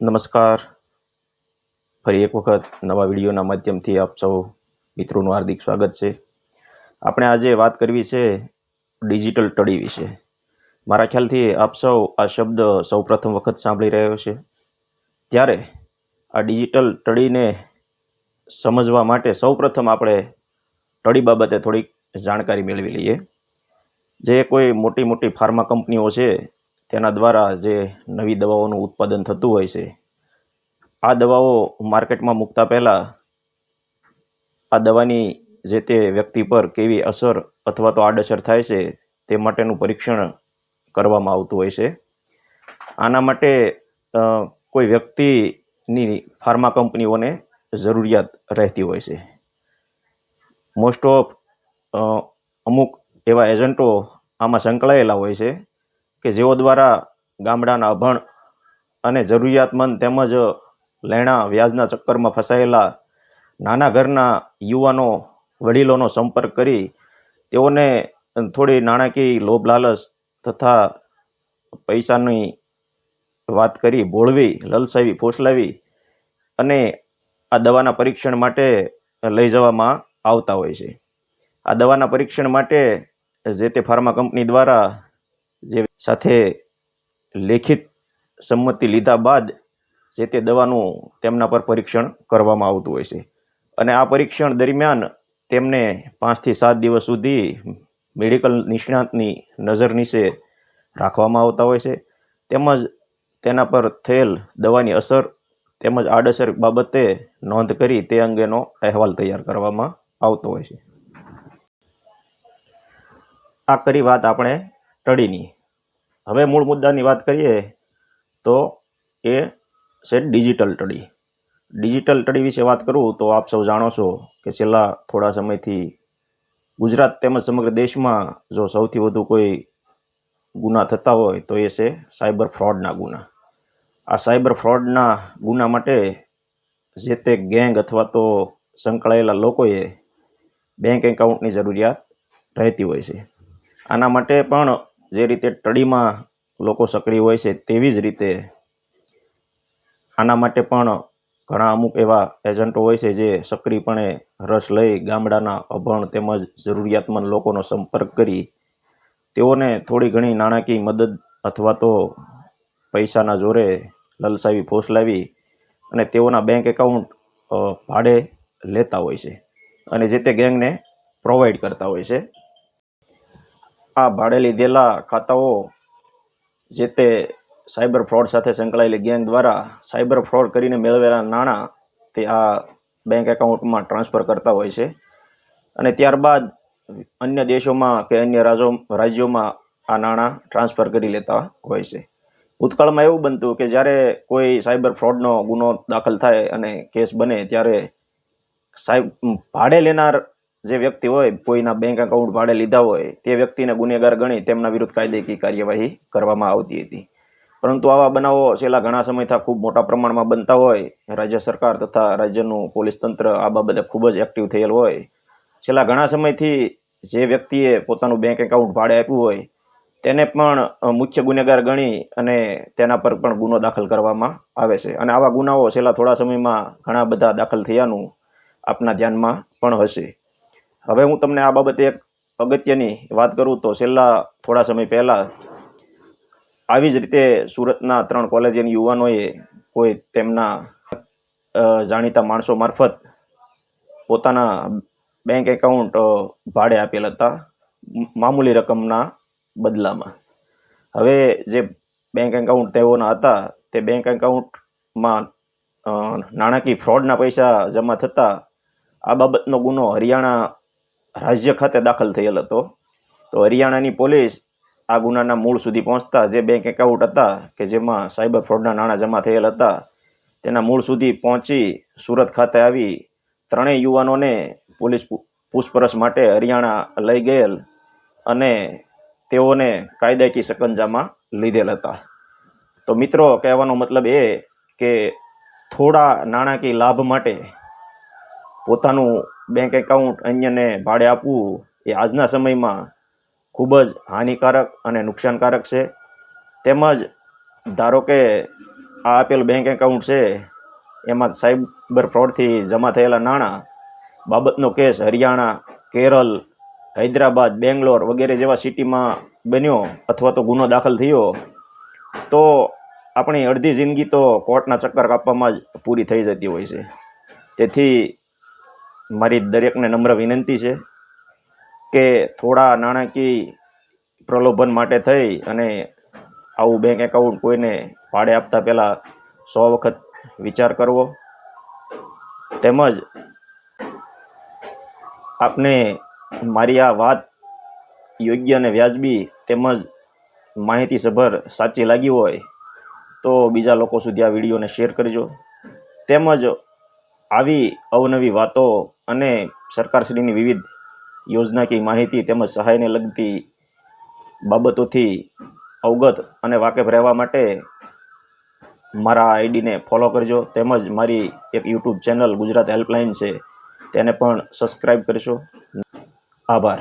નમસ્કાર. ફરી એક વખત નવા વિડીયોના માધ્યમથી આપ સૌ મિત્રોનું હાર્દિક સ્વાગત છે. આપણે આજે વાત કરવી છે ડિજિટલ ટડી વિશે. મારા ખ્યાલથી આપ સૌ આ શબ્દ સૌ પ્રથમ વખત સાંભળી રહ્યો છે ત્યારે આ ડિજિટલ ટડીને સમજવા માટે સૌ પ્રથમ આપણે ટડી બાબતે થોડીક જાણકારી મેળવી લઈએ. જે કોઈ મોટી મોટી ફાર્મા કંપનીઓ છે તેના દ્વારા જે નવી દવાઓનું ઉત્પાદન થતું હોય છે, આ દવાઓ માર્કેટમાં મૂકતા પહેલાં આ દવાની જે તે વ્યક્તિ પર કેવી અસર અથવા તો આડઅસર થાય છે, તે માટેનું પરીક્ષણ કરવામાં આવતું હોય છે. આના માટે કોઈ વ્યક્તિની ફાર્મા કંપનીઓને જરૂરિયાત રહેતી હોય છે. મોસ્ટ ઓફ અમુક એવા એજન્ટો આમાં સંકળાયેલા હોય છે કે જેઓ દ્વારા ગામડાના અભણ અને જરૂરિયાતમંદ તેમજ લેણા વ્યાજના ચક્કરમાં ફસાયેલા નાના ઘરના યુવાનો, વડીલોનો સંપર્ક કરી તેઓને થોડી નાણાકીય લોભ લાલચ તથા પૈસાની વાત કરી, ભોળવી, લલસાવી, ફોસલાવી અને આ દવાના પરીક્ષણ માટે લઈ જવામાં આવતા હોય છે. આ દવાના પરીક્ષણ માટે જે તે ફાર્મા કંપની દ્વારા સાથે લેખિત સંમતિ લીધા બાદ જે તે દવાનું તેમના પર પરીક્ષણ કરવામાં આવતું હોય છે. અને આ પરીક્ષણ દરમિયાન તેમને પાંચથી સાત દિવસ સુધી મેડિકલ નિષ્ણાતની નજર નીચે રાખવામાં આવતા હોય છે. તેમજ તેના પર થયેલ દવાની અસર તેમજ આડઅસર બાબતે નોંધ કરી તે અંગેનો અહેવાલ તૈયાર કરવામાં આવતો હોય છે. આ કરી વાત આપણે ટડીની. હવે મૂળ મુદ્દાની વાત કરીએ તો એ છે ડિજિટલ ટડી. ડિજિટલ ટડી વિશે વાત કરું તો આપ સૌ જાણો છો કે છેલ્લા થોડા સમયથી ગુજરાત તેમજ સમગ્ર દેશમાં જો સૌથી વધુ કોઈ ગુના થતા હોય તો એ છે સાયબર ફ્રોડના ગુના. આ સાયબર ફ્રોડના ગુના માટે જે તે ગેંગ અથવા તો સંકળાયેલા લોકોએ બેંક એકાઉન્ટની જરૂરિયાત રહેતી હોય છે. આના માટે પણ જે રીતે ટડીમાં લોકો સક્રિય હોય છે તેવી જ રીતે આના માટે પણ ઘણા અમુક એવા એજન્ટો હોય છે જે સક્રિયપણે રસ લઈ ગામડાના અભણ તેમજ જરૂરિયાતમંદ લોકોનો સંપર્ક કરી તેઓને થોડી ઘણી નાણાકીય મદદ અથવા તો પૈસાના જોરે લલસાવી ફોસલાવી અને તેઓના બેંક એકાઉન્ટ ભાડે લેતા હોય છે અને જે તે ગેંગને પ્રોવાઈડ કરતા હોય છે. આ ભાડે લીધેલા ખાતાઓ જે તે સાયબર ફ્રોડ સાથે સંકળાયેલી ગેંગ દ્વારા સાયબર ફ્રોડ કરીને મેળવેલા નાણાં તે આ બેંક એકાઉન્ટમાં ટ્રાન્સફર કરતા હોય છે. અને ત્યારબાદ અન્ય દેશોમાં કે અન્ય રાજ્યો રાજ્યોમાં આ નાણાં ટ્રાન્સફર કરી લેતા હોય છે. ભૂતકાળમાં એવું બનતું કે જ્યારે કોઈ સાયબર ફ્રોડનો ગુનો દાખલ થાય અને કેસ બને ત્યારે સાહેબ ભાડે લેનાર જે વ્યક્તિ હોય, કોઈના બેંક એકાઉન્ટ ભાડે લીધા હોય, તે વ્યક્તિને ગુનેગાર ગણી તેમના વિરુદ્ધ કાયદેકીય કાર્યવાહી કરવામાં આવતી હતી. પરંતુ આવા બનાવો છેલ્લા ઘણા સમયથી ખૂબ મોટા પ્રમાણમાં બનતા હોય, રાજ્ય સરકાર તથા રાજ્યનું પોલીસ તંત્ર આ બાબતે ખૂબ જ એક્ટિવ થયેલ હોય. છેલ્લા ઘણા સમયથી જે વ્યક્તિએ પોતાનું બેંક એકાઉન્ટ ભાડે આપ્યું હોય, તેને પણ મુખ્ય ગુનેગાર ગણી અને તેના પર પણ ગુનો દાખલ કરવામાં આવે છે. અને આવા ગુનાઓ છેલ્લા થોડા સમયમાં ઘણા બધા દાખલ થયાનું આપના ધ્યાનમાં પણ હશે. હવે હું તમને આ બાબતે એક અગત્યની વાત કરું તો છેલ્લા થોડા સમય પહેલાં આવી જ રીતે સુરતના ત્રણ કોલેજની યુવાનોએ કોઈ તેમના જાણીતા માણસો મારફત પોતાના બેંક એકાઉન્ટ ભાડે આપેલ હતા મામૂલી રકમના બદલામાં. હવે જે બેંક એકાઉન્ટ તેઓના હતા તે બેંક એકાઉન્ટમાં નાણાકીય ફ્રોડના પૈસા જમા થતા આ બાબતનો ગુનો હરિયાણા રાજ્ય ખાતે દાખલ થયેલ હતો. તો હરિયાણાની પોલીસ આ ગુનાના મૂળ સુધી પહોંચતા જે બેંક એકાઉન્ટ હતા કે જેમાં સાયબર ફ્રોડના નાણાં જમા થયેલ હતા, તેના મૂળ સુધી પહોંચી સુરત ખાતે આવી ત્રણેય યુવાનોને પોલીસ પૂછપરછ માટે હરિયાણા લઈ ગયેલ અને તેઓને કાયદાકીય સકંજામાં લીધેલ હતા. તો મિત્રો, કહેવાનો મતલબ એ કે થોડા નાણાકીય લાભ માટે પોતાનું બેંક એકાઉન્ટ અન્યને ભાડે આપવું એ આજના સમયમાં ખૂબ જ હાનિકારક અને નુકસાનકારક છે. તેમજ ધારો કે આ આપેલ બેંક એકાઉન્ટ છે, એમાં સાયબર ફ્રોડથી જમા થયેલા નાણાં, બાબતનો કેસ હરિયાણા, કેરળ, હૈદરાબાદ, બેંગ્લોર વગેરે જેવા સિટીમાં બન્યો અથવા તો ગુનો દાખલ થયો, તો આપણી અડધી જિંદગી તો કોર્ટના ચક્કર કાપવામાં જ પૂરી થઈ જતી હોય છે. તેથી મારી દરેકને નમ્ર વિનંતી છે કે થોડા નાણાકીય પ્રલોભન માટે થઈ અને આવું બેંક એકાઉન્ટ કોઈને ભાડે આપતા પહેલાં સો વખત વિચાર કરવો. તેમજ આપને મારી આ વાત યોગ્ય અને વ્યાજબી તેમજ માહિતીસભર સાચી લાગી હોય તો બીજા લોકો સુધી આ વિડીયોને શેર કરજો. તેમજ આવી અવનવી વાતો અને સરકારશ્રીની વિવિધ યોજનાકીય માહિતી તેમજ સહાયને લગતી બાબતોથી અવગત અને વાકેફ રહેવા માટે મારા આઈડીને ફોલો કરજો. તેમજ મારી એક યુટ્યુબ ચેનલ ગુજરાત હેલ્પલાઇન છે, તેને પણ સબસ્ક્રાઈબ કરશો. આભાર.